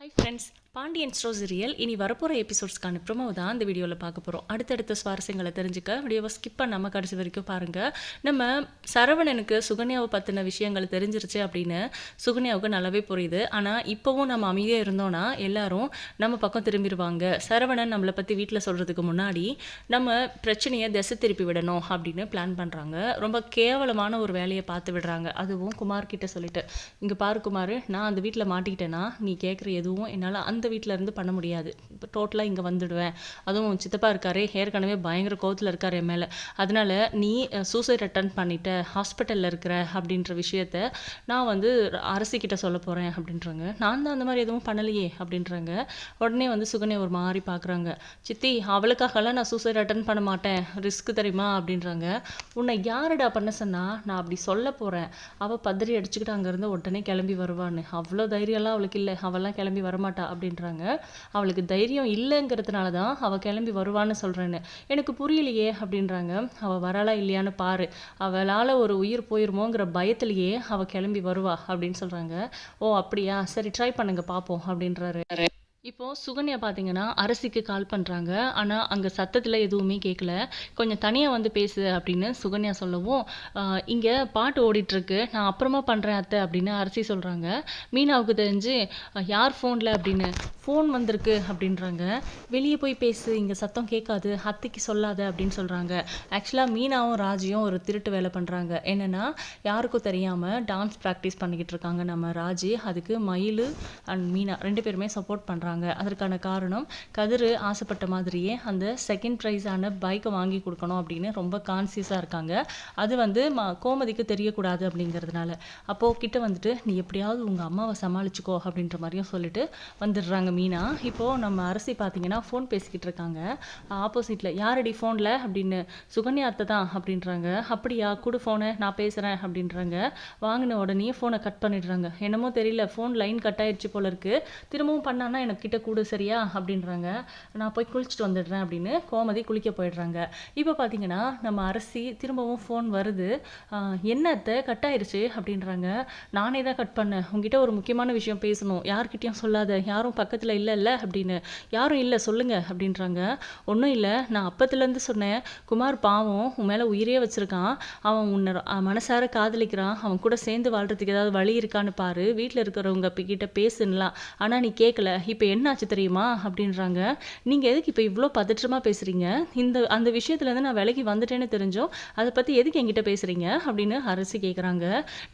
Hi friends Pandian store real இனி வரப்போகிற எபிசோட்ஸ்க்கான promo தான் இந்த வீடியோவில் பார்க்க போகிறோம் அடுத்தடுத்த சுவாரஸ்யங்களை தெரிஞ்சுக்க வீடியோவை ஸ்கிப் பண்ணாமல் கடைசி வரைக்கும் பாருங்கள் நம்ம சரவணனுக்கு சுகன்யாவை பற்றின விஷயங்கள் தெரிஞ்சிருச்சு அப்படின்னு சுகன்யாவுக்கு நல்லாவே புரியுது. ஆனால் இப்போவும் நம்ம அமைதியாக இருந்தோன்னா எல்லாரும் நம்ம பக்கம் திரும்பிடுவாங்க. சரவணன் நம்மளை பற்றி வீட்டில் சொல்கிறதுக்கு முன்னாடி நம்ம பிரச்சனையை திசை திருப்பி விடணும் அப்படின்னு பிளான் பண்ணுறாங்க ரொம்ப கேவலமான ஒரு வேலையை பார்த்து விடுறாங்க. அதுவும் குமார்கிட்ட சொல்லிட்டு இங்கே பாரு குமார் நான் அந்த வீட்டில் மாட்டிக்கிட்டேன்னா நீ கேட்குற எதுவும் என்னால் அந்த வீட்டில் இருந்து பண்ண முடியாது. இப்போ டோட்டலாக இங்கே வந்துடுவேன். அதுவும் உன் சித்தப்பா இருக்காரே ஏற்கனவே பயங்கர கோவத்தில் இருக்கார் என் மேலே. அதனால நீ சூசைட் அட்டன் பண்ணிட்ட ஹாஸ்பிட்டலில் இருக்கிற அப்படின்ற விஷயத்த நான் வந்து அரசிக்கிட்ட சொல்ல போகிறேன் அப்படின்றாங்க. நான் தான் அந்த மாதிரி எதுவும் பண்ணலையே அப்படின்றாங்க. உடனே வந்து சுகன்யா ஒரு மாதிரி பார்க்குறாங்க சித்தி அவளுக்காகலாம் நான் சூசைட் அட்டன் பண்ண மாட்டேன். ரிஸ்க் தெரியுமா அப்படின்றாங்க. உன்னை யாருடா பண்ண சொன்னா நான் அப்படி சொல்ல போகிறேன் அவள் பதறி அடிச்சுக்கிட்டு அங்கேருந்து உடனே கிளம்பி வருவான்னு. அவ்வளோ தைரியம்லாம் அவளுக்கு இல்லை. அவெல்லாம் கிளம்பி வரமாட்டா அப்படின்றாங்க. அவளுக்கு தைரியம் இல்லைங்கிறதுனால தான் அவள் கிளம்பி வருவான்னு சொல்கிறேன்னு எனக்கு புரியலையே அப்படின்றாங்க. அவள் வரலா இல்லையான்னு பாரு. அவளால் ஒரு உயிர் போயிருமோங்கிற பயத்திலேயே அவள் கிளம்பி வருவா அப்படின்னு சொல்கிறாங்க ஓ அப்படியா? சரி ட்ரை பண்ணுங்க பார்ப்போம் அப்படின்றாரு. இப்போது சுகன்யா பார்த்தீங்கன்னா அரசிக்கு கால் பண்ணுறாங்க ஆனால் அங்கே சத்தத்தில் எதுவுமே கேட்கல கொஞ்சம் தனியாக வந்து பேசு அப்படின்னு சுகன்யா சொல்லவும் இங்கே பாட்டு ஓடிட்டுருக்கு. நான் அப்புறமா பண்ணுறேன் அத்தை அப்படின்னு அரசி சொல்கிறாங்க மீனாவுக்கு தெரிஞ்சு யார் ஃபோனில் அப்படின்னு ஃபோன் வந்திருக்கு அப்படின்றாங்க. வெளியே போய் பேசு. இங்கே சத்தம் கேட்காது. அத்தைக்கு சொல்லாத அப்படின்னு சொல்கிறாங்க ஆக்சுவலாக மீனாவும் ராஜியும் ஒரு திருட்டு வேலை பண்ணுறாங்க என்னென்னா யாருக்கும் தெரியாமல் டான்ஸ் ப்ராக்டிஸ் பண்ணிக்கிட்டு இருக்காங்க நம்ம ராஜி. அதுக்கு மயில் அண்ட் மீனா ரெண்டு பேருமே சப்போர்ட் பண்ணுறாங்க அதற்கான காரணம் கதிர் ஆசைப்பட்ட மாதிரியே அந்த செகண்ட் ப்ரைஸான பைக்கை வாங்கி கொடுக்கணும் அப்படின்னு ரொம்ப கான்சியஸாக இருக்காங்க. அது வந்து ம கோமதிக்கு தெரியக்கூடாது அப்படிங்கிறதுனால. அப்போது கிட்ட வந்துட்டு நீ எப்படியாவது உங்கள் அம்மாவை சமாளிச்சுக்கோ அப்படின்ற மாதிரியும் சொல்லிட்டு வந்துடுறாங்க மீனா. இப்போது நம்ம அரசி பார்த்தீங்கன்னா ஃபோன் பேசிக்கிட்டு இருக்காங்க. ஆப்போசிட்டில் யாரடி ஃபோனில் அப்படின்னு சுகன்யா அத்தை தான் அப்படின்றாங்க. அப்படியா கொடு ஃபோனை நான் பேசுகிறேன் அப்படின்றாங்க. வாங்கின உடனே ஃபோனை கட் பண்ணிடுறாங்க. என்னமோ தெரியல ஃபோன் லைன் கட் ஆயிடுச்சு போல இருக்கு. திரும்பவும் பண்ணான்னா எனக்கு கிட்ட கூடு சரியா? அப்படின்றாங்க. நான் போய் குளிச்சுட்டு வந்துடுறேன் அப்படின்னு கோமதி குளிக்க போயிடுறாங்க. இப்போ பார்த்தீங்கன்னா நம்ம அரசி திரும்பவும் ஃபோன் வருது. என்னத்தை கட் ஆயிடுச்சு அப்படின்றாங்க. நானே தான் கட் பண்ணேன். உங்ககிட்ட ஒரு முக்கியமான விஷயம் பேசணும். யார்கிட்டையும் சொல்லாத. யாரும் பக்கத்தில் இல்லைல்ல அப்படின்னு. யாரும் இல்லை சொல்லுங்க. அப்படின்றாங்க. ஒன்றும் இல்லை. நான் அப்பத்துலேருந்து சொன்னேன். குமார் பாவம். உன் மேலே உயிரே வச்சிருக்கான். அவன் உன்னை மனசார காதலிக்கிறான். அவன் கூட சேர்ந்து வாழ்றதுக்கு ஏதாவது வழி இருக்கான்னு பாரு. வீட்டில் இருக்கிறவங்க கிட்ட பேசுனலாம் ஆனால் நீ கேட்கல இப்போ என்னாச்சு தெரியுமா? அப்படின்றாங்க. நீங்கள் எதுக்கு இப்போ இவ்வளோ பதற்றமாக பேசுகிறீங்க இந்த அந்த விஷயத்துலேருந்து நான் விலகி வந்துட்டேன்னு தெரிஞ்சோம் அதை பற்றி எதுக்கு என்கிட்ட பேசுகிறீங்க அப்படின்னு அரசு கேட்குறாங்க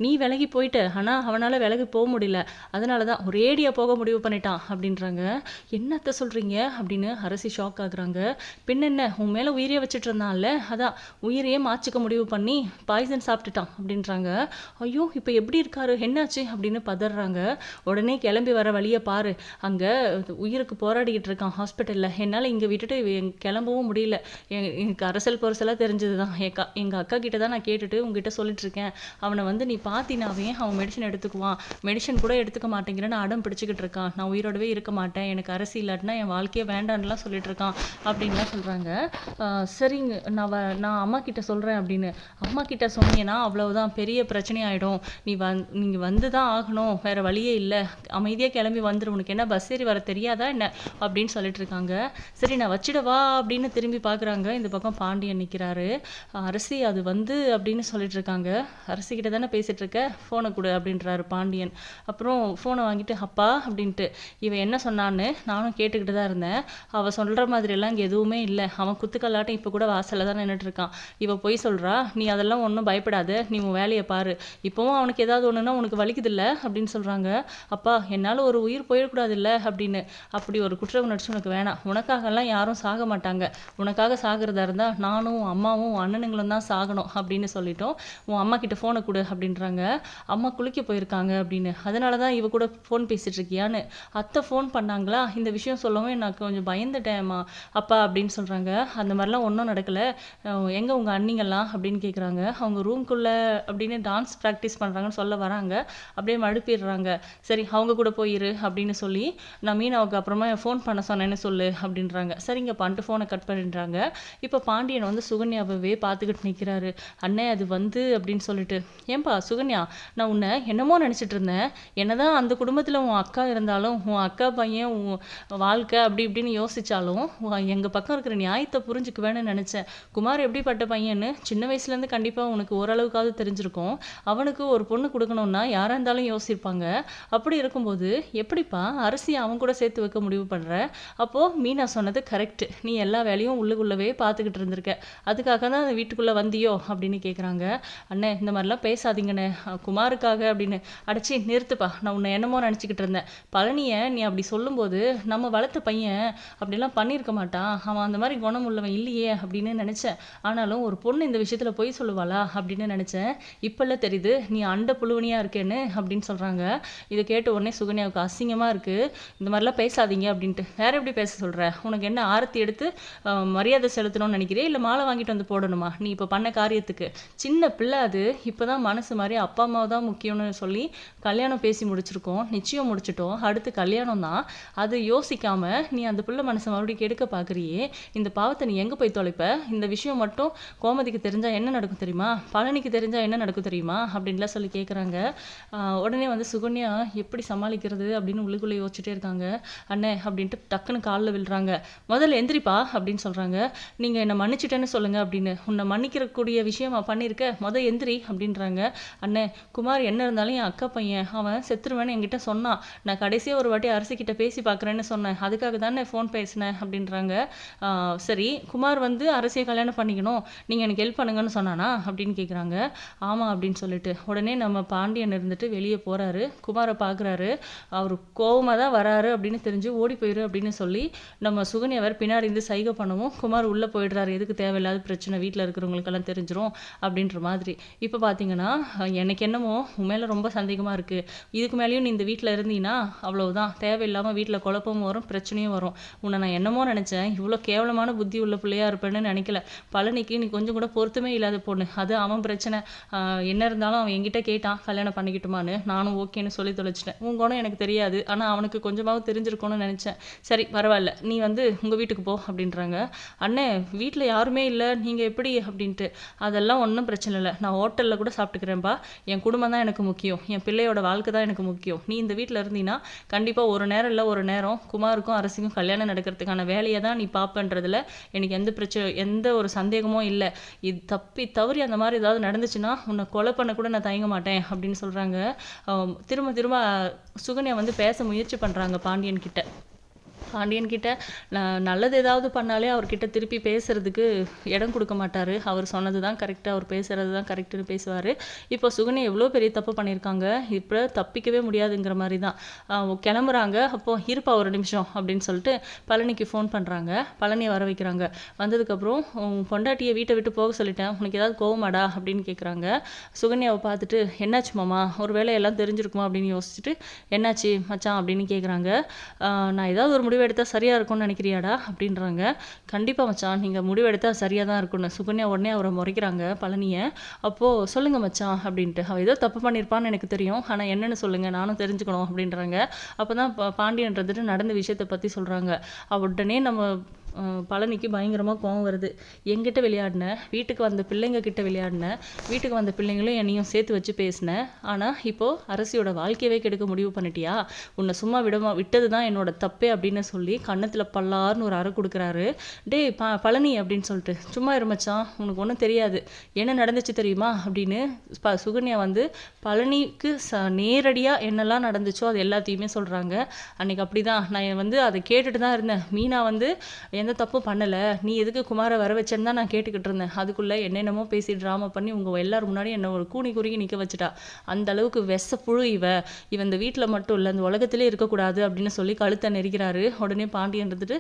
நீ விலகி போயிட்ட. ஆனால் அவனால் விலகி போக முடியல. அதனால தான் ஒரேடியாக போக முடிவு பண்ணிட்டான் அப்படின்றாங்க. என்னத்த சொல்கிறீங்க அப்படின்னு அரசி ஷாக் ஆகுறாங்க. பின்னென்ன உன் மேலே உயிரே வச்சுட்டு இருந்தான்ல? அதான் உயிரையே மாச்சிக்க முடிவு பண்ணி பாய்சன் சாப்பிட்டுட்டான் அப்படின்றாங்க. ஐயோ இப்போ எப்படி இருக்காரு? என்னாச்சு? அப்படின்னு பதறாங்க. உடனே கிளம்பி வர வழியை பாரு. அங்கே உயிருக்கு போராடிக்கிட்டு இருக்கான் ஹாஸ்பிட்டலில் என்னால் இங்கே விட்டுட்டு கிளம்பவும் முடியல. எனக்கு அரசல் பொரசலாக தெரிஞ்சது தான் எங்கள் எங்கள் அக்கா கிட்ட தான் நான் கேட்டுட்டு உங்ககிட்ட சொல்லிட்டு இருக்கேன் அவனை வந்து நீ பார்த்தினாவே அவன் மெடிசன் எடுத்துக்குவான். மெடிசன் கூட எடுத்துக்க மாட்டேங்கிறேன்னு அடம் பிடிச்சிக்கிட்டு இருக்கான். நான் உயிரோடவே இருக்க மாட்டேன். எனக்கு அரசு இல்லாட்டினா என் வாழ்க்கையே வேண்டான்னுலாம் சொல்லிட்டு இருக்கான் அப்படின்லாம் சொல்கிறாங்க சரிங்க. நான் வ நான் அம்மா கிட்ட சொல்கிறேன் அப்படின்னு. அம்மா கிட்ட சொன்னீங்கன்னா அவ்வளவுதான். பெரிய பிரச்சனை ஆகிடும் நீ வந் நீங்கள் வந்து தான் ஆகணும். வேறு வழியே இல்லை. அமைதியாக கிளம்பி வந்துரு. உனக்கு என்ன பஸ் ஏறி வர தெரியாதா என்ன அப்படின்னு சொல்லிட்டு இருக்காங்க சரி நான் வச்சிடவா அப்படின்னு திரும்பி பார்க்குறாங்க. இந்த பக்கம் பாண்டியன் நிற்கிறாரு அரசி அது வந்து அப்படின்னு சொல்லிட்டு இருக்காங்க அரசி கிட்ட தானே பேசிட்டு இருக்க ஃபோனை கொடு அப்படின்றாரு பாண்டியன். அப்புறம் ஃபோனை வாங்கிட்டு அப்பா அப்படின்ட்டு. இவன் என்ன சொன்னான்னு நானும் கேட்டுக்கிட்டு தான் இருந்தேன். அவள் சொல்கிற மாதிரியெல்லாம் இங்கே எதுவுமே இல்லை. அவன் குத்துக்கல்லாட்டம் இப்போ கூட வாசலில் தான் நின்றுட்டு இருக்கான் இவள் போய் சொல்கிறா நீ அதெல்லாம் ஒன்றும் பயப்படாத. நீ உன் வேலையை பாரு. இப்போவும் அவனுக்கு ஏதாவது ஒன்றுனா உனக்கு வலிக்குதில்ல அப்படின்னு சொல்கிறாங்க அப்பா என்னால் ஒரு உயிர் போயிடக்கூடாது இல்லை அப்படின்னு அப்படி ஒரு குற்ற உணர்ச்சி உனக்கு வேணாம். உனக்காகலாம் யாரும் சாக மாட்டாங்க. உனக்காக சாகிறதா இருந்தால் நானும் அம்மாவும் அண்ணனுங்களும் தான் சாகணும் அப்படின்னு சொல்லிட்டோம். உன் அம்மா கிட்ட ஃபோனை கொடு அப்படின்றாங்க. அம்மா குளிக்க போயிருக்காங்க அப்படின்னு. அதனால தான் இவ கூட ஃபோன் பேசிட்டு இருக்கியான்னு. அத்தை ஃபோன் பண்ணாங்களா? இந்த விஷயம் சொல்லவும் நான் கொஞ்சம் பயந்துட்டேம்மா அப்பா அப்படின்னு சொல்கிறாங்க அந்த மாதிரிலாம் ஒன்றும் நடக்கலை. எங்கே உங்கள் அண்ணிங்கெல்லாம்? அப்படின்னு கேட்குறாங்க அவங்க ரூம்குள்ளே அப்படின்னு டான்ஸ் ப்ராக்டிஸ் பண்ணுறாங்கன்னு சொல்ல வராங்க. அப்படியே மழுப்பிடுறாங்க. சரி அவங்க கூட போயிரு அப்படின்னு சொல்லி நான் நான் மீனாவுக்கு அப்புறமா ஃபோன் பண்ண சொன்னேன்னு சொல்லு அப்படின்றாங்க. சரிங்க ஃபோனை கட் பண்ணிடுறாங்க இப்போ பாண்டியன் வந்து சுகன்யாவே பார்த்துக்கிட்டு நிற்கிறாரு அண்ணே அது வந்து அப்படின்னு சொல்லிட்டு ஏன்பா சுகன்யா நான் உன்னை என்னமோ நினச்சிட்டு இருந்தேன். என்னதான் அந்த குடும்பத்தில் உன் அக்கா இருந்தாலும் உன் அக்கா பையன் உன் வாழ்க்கை அப்படி இப்படின்னு யோசித்தாலும் எங்கள் பக்கம் இருக்கிற நியாயத்தை புரிஞ்சுக்குவேன்னு நினச்சேன். குமார் எப்படிப்பட்ட பையன்னு சின்ன வயசுலேருந்து கண்டிப்பாக உனக்கு ஓரளவுக்காவது தெரிஞ்சிருக்கும். அவனுக்கு ஒரு பொண்ணு கொடுக்கணும்னா யாராக இருந்தாலும் யோசிப்பாங்க. அப்படி இருக்கும்போது எப்படிப்பா அரிசி அவன் கூட சேர்த்து வைக்க முடிவு பண்ணுறேன் அப்போது மீனா சொன்னது கரெக்ட் நீ எல்லா வேலையும் உள்ளுக்குள்ளவே பார்த்துக்கிட்டு இருந்திருக்க. அதுக்காக தான் அந்த வீட்டுக்குள்ளே வந்தியோ அப்படின்னு கேட்குறாங்க அண்ணே இந்த மாதிரிலாம் பேசாதீங்கண்ணே. குமாருக்காக அப்படின்னு. அடைச்சி நிறுத்துப்பா. நான் உன்னை என்னமோ நினச்சிக்கிட்டு இருந்தேன். பழனியை நீ அப்படி சொல்லும்போது நம்ம வளர்த்த பையன் அப்படிலாம் பண்ணியிருக்க மாட்டான். அவன் அந்த மாதிரி குணம் உள்ளவன் இல்லையே அப்படின்னு நினச்சேன். ஆனாலும் ஒரு பொண்ணு இந்த விஷயத்தில் பொய் சொல்லுவாளா அப்படின்னு நினச்சேன். இப்போல்லாம் தெரியுது நீ அண்ட புழுவனியாக இருக்கேன்னு அப்படின்னு சொல்கிறாங்க இதை கேட்ட உடனே சுகன்யாவுக்கு அசிங்கமாக இருக்குது இந்த மாதிரிலாம் பேசாதீங்க அப்படின்ட்டு. வேற எப்படி பேச சொல்கிற உனக்கு என்ன ஆரத்தி எடுத்து மரியாதை செலுத்தணும்னு நினைக்கிறே இல்லை மாலை வாங்கிட்டு வந்து போடணுமா? நீ இப்போ பண்ண காரியத்துக்கு. சின்ன பிள்ளை அது. இப்போ தான் மனசு மாதிரி அப்பா அம்மா தான் முக்கியம்னு சொல்லி கல்யாணம் பேசி முடிச்சிருக்கோம். நிச்சயம் முடிச்சிட்டோம். அடுத்து கல்யாணம் தான். அது யோசிக்காமல் நீ அந்த பிள்ளை மனசை மறுபடியும் கெடுக்க பார்க்குறியே இந்த பாவத்தை நீ எங்கே போய் தொலைப்ப? இந்த விஷயம் மட்டும் கோமதிக்கு தெரிஞ்சால் என்ன நடக்கும் தெரியுமா? பழனிக்கு தெரிஞ்சால் என்ன நடக்கும் தெரியுமா? அப்படின்லாம் சொல்லி கேட்குறாங்க உடனே வந்து சுகன்யா எப்படி சமாளிக்கிறது அப்படின்னு உள்ளுக்குள்ளே யோசிச்சுட்டே இருக்காங்க. அண்ணே அப்படின்ட்டு டக்குன்னு காலில் விழுறாங்க. முதல்ல எந்திரிப்பா அப்படின்னு சொல்கிறாங்க நீங்கள் என்னை மன்னிச்சிட்டேன்னு சொல்லுங்கள் அப்படின்னு. உன்னை மன்னிக்கிறக்கூடிய விஷயம் பண்ணியிருக்க முதல் எந்திரி அப்படின்றாங்க. அண்ணே குமார் என்ன இருந்தாலும் என் அக்கா பையன் அவன் செத்துருவேன்னு என்கிட்ட சொன்னான். நான் கடைசியாக ஒரு வாட்டி அரசிக்கிட்ட பேசி பார்க்குறேன்னு சொன்னேன். அதுக்காக தானே ஃபோன் பேசினேன் அப்படின்றாங்க. சரி குமார் வந்து அரசியை கல்யாணம் பண்ணிக்கணும். நீங்கள் எனக்கு ஹெல்ப் பண்ணுங்கன்னு சொன்னானா அப்படின்னு கேட்குறாங்க ஆமாம் அப்படின்னு சொல்லிட்டு. உடனே நம்ம பாண்டியன் இருந்துட்டு வெளியே போகிறாரு குமாரை பார்க்குறாரு அவர் கோபமாக தான் வராரு. அப்படின்னு தெரிஞ்சு ஓடி போயிரு அப்படின்னு சொல்லி நம்ம சுகன்யவர் பின்னாடி இருந்து சைகை பண்ணவும். குமார் உள்ளே போயிடுறாரு. எதுக்கு தேவையில்லாத பிரச்சனை? வீட்டில் இருக்கிறவங்களுக்கெல்லாம் தெரிஞ்சிடும் அப்படின்ற மாதிரி. இப்போ பார்த்தீங்கன்னா எனக்கு என்னமோ உண்மையில ரொம்ப சந்தேகமாக இருக்குது இதுக்கு மேலேயும் நீ இந்த வீட்டில் இருந்தீங்கன்னா அவ்வளவுதான். தேவையில்லாமல் வீட்டில் குழப்பமும் வரும் பிரச்சனையும் வரும். உன்னை நான் என்னமோ நினச்சேன். இவ்வளோ கேவலமான புத்தி உள்ள பிள்ளையா இருப்பேன்னு நினைக்கல. பழனிக்கு நீ கொஞ்சம் கூட பொருத்தமே இல்லாத பொண்ணு. அது அவன் பிரச்சனை. என்ன இருந்தாலும் அவன் என்கிட்ட கேட்டான். கல்யாணம் பண்ணிக்கிட்டுமான்னு. நானும் ஓகேன்னு சொல்லி தொலைச்சிட்டேன். உன் குணம் எனக்கு தெரியாது. ஆனால் அவனுக்கு கொஞ்சமாக அம்மாவும் தெரிஞ்சிருக்கணும்னு நினச்சேன். சரி பரவாயில்ல. நீ வந்து உங்கள் வீட்டுக்கு போ அப்படின்றாங்க. அண்ணே வீட்டில் யாருமே இல்லை. நீங்கள் எப்படி அப்படின்ட்டு. அதெல்லாம் ஒன்றும் பிரச்சனை இல்லை. நான் ஹோட்டலில் கூட சாப்பிட்டுக்கிறேன்ப்பா என் குடும்பம் தான் எனக்கு முக்கியம். என் பிள்ளையோட வாழ்க்கை தான் எனக்கு முக்கியம். நீ இந்த வீட்டில் இருந்தீங்கன்னா கண்டிப்பாக ஒரு நேரம் இல்லை ஒரு நேரம் குமாருக்கும் அரசிக்கும் கல்யாணம் நடக்கிறதுக்கான வேலையை தான் நீ பார்ப்பன்றதுல எனக்கு எந்த பிரச்சனை எந்த ஒரு சந்தேகமும் இல்லை. இது தப்பி தவறி அந்த மாதிரி ஏதாவது நடந்துச்சுன்னா உன்னை கொலை பண்ண கூட நான் தயங்க மாட்டேன் அப்படின்னு சொல்கிறாங்க திரும்ப திரும்ப சுகன்யா வந்து பேச முயற்சி பண்ணுறாங்க பாண்டியன் கிட்ட. பாண்டியன் கிட்ட நல்லது ஏதாவது பண்ணாலே அவர்கிட்ட திருப்பி பேசுறதுக்கு இடம் கொடுக்க மாட்டார். அவர் சொன்னது தான் கரெக்டாக அவர் பேசுறது தான் கரெக்டுன்னு பேசுவார். இப்போ சுகனி எவ்வளோ பெரிய தப்பு பண்ணியிருக்காங்க? இப்போ தப்பிக்கவே முடியாதுங்கிற மாதிரி தான் கிளம்புறாங்க. அப்போது இருப்பா ஒரு நிமிஷம் அப்படின்னு சொல்லிட்டு பழனிக்கு ஃபோன் பண்ணுறாங்க பழனியை வர வைக்கிறாங்க. வந்ததுக்கப்புறம் பொண்டாட்டியை வீட்டை விட்டு போக சொல்லிட்டேன். உனக்கு ஏதாவது கோவமாடா? அப்படின்னு கேட்குறாங்க சுகன்யாவை பார்த்துட்டு என்னாச்சு மாமா? ஒரு வேலை எல்லாம் தெரிஞ்சிருக்குமா? அப்படின்னு யோசிச்சுட்டு என்னாச்சு மச்சான்? அப்படின்னு கேட்குறாங்க நான் ஏதாவது ஒரு முடிவு எடுத்தால் சரியாக இருக்கும்னு நினைக்கிறியாடா? அப்படின்றாங்க. கண்டிப்பாக மச்சான் நீங்கள் முடிவு எடுத்தால் சரியாக தான் இருக்கும்னு. சுகன்யா உடனே அவரை முறைக்கிறாங்க பழனியை. அப்போது சொல்லுங்கள் மச்சான் அப்படின்ட்டு. அவள் ஏதோ தப்பு பண்ணியிருப்பான்னு எனக்கு தெரியும். ஆனால் என்னென்னு சொல்லுங்கள் நானும் தெரிஞ்சுக்கணும் அப்படின்றாங்க. அப்போ தான் பாண்டியன்றதுட்டு நடந்த விஷயத்தை பற்றி சொல்கிறாங்க உடனே நம்ம பழனிக்கு பயங்கரமாக கோவம் வருது. எங்கிட்ட விளையாடினேன் வீட்டுக்கு வந்த பிள்ளைங்க கிட்ட விளையாடினேன் வீட்டுக்கு வந்த பிள்ளைங்களும் என்னையும் சேர்த்து வச்சு பேசினேன் ஆனால் இப்போது அரசியோட வாழ்க்கையவே கெடுக்க முடிவு பண்ணிட்டியா? உன்னை சும்மா விடமா விட்டது தான் என்னோட தப்பே அப்படின்னு சொல்லி கன்னத்தில் பல்லார்னு ஒரு அறை கொடுக்குறாரு. டே ப பழனி அப்படின்னு சொல்லிட்டு சும்மா இருமச்சான் உனக்கு ஒன்றும் தெரியாது. என்ன நடந்துச்சு தெரியுமா? அப்படின்னு ப சுகன்யா வந்து பழனிக்கு ச நேரடியாக என்னெல்லாம் நடந்துச்சோ அது எல்லாத்தையுமே சொல்கிறாங்க அன்றைக்கி அப்படி தான் நான் வந்து அதை கேட்டுட்டு தான் இருந்தேன். மீனா வந்து எந்த தப்பும் பண்ணலை. நீ எதுக்கு குமாரை வர வச்சேன்னு தான் நான் கேட்டுக்கிட்டு இருந்தேன். அதுக்குள்ளே என்னென்னமோ பேசி ட்ராமா பண்ணி உங்கள் எல்லாரும் முன்னாடி என்னை ஒரு கூணி குறுகி நிற்க வச்சுட்டா. அந்த அளவுக்கு வெச புழு இவ. இவ இந்த வீட்டில் மட்டும் இல்லை இந்த உலகத்திலே இருக்கக்கூடாது அப்படின்னு சொல்லி கழுத்தை நெரிக்கிறாரு. உடனே பாண்டியன் இருந்துட்டு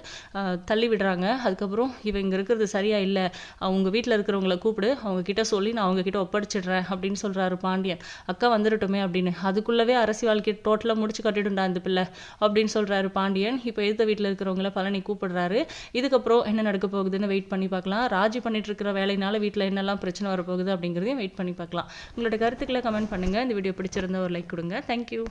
தள்ளி விடுறாங்க. அதுக்கப்புறம் இவ இங்கே இருக்கிறது சரியா இல்லை. அவங்க வீட்டில் இருக்கிறவங்கள கூப்பிடு. அவங்க கிட்ட சொல்லி நான் அவங்க கிட்ட ஒப்படைச்சிடுறேன். அப்படின்னு சொல்கிறாரு பாண்டியன். அக்கா வந்துடட்டுமே அப்படின்னு. அதுக்குள்ளவே அரசி வாழ்க்கை டோட்டலாக முடிச்சு கட்டிடுண்டா இந்த பிள்ளை. அப்படின்னு சொல்கிறாரு பாண்டியன். இப்போ எதிர்த்த வீட்டில் இருக்கிறவங்கள பழனி கூப்பிடுறாரு. இதுக்கப்புறம் என்ன நடக்க போகுதுன்னு வெயிட் பண்ணி பார்க்கலாம். ராஜி பண்ணிட்டு இருக்கிற வேலையினால வீட்டில் என்னெல்லாம் பிரச்சனை வரப்போகுது அப்படிங்கிறதையும் வெயிட் பண்ணி பார்க்கலாம். உங்களோட கருத்துக்களை கமெண்ட் பண்ணுங்கள் இந்த வீடியோ பிடிச்சிருந்தா ஒரு லைக் கொடுங்க. தேங்க்யூ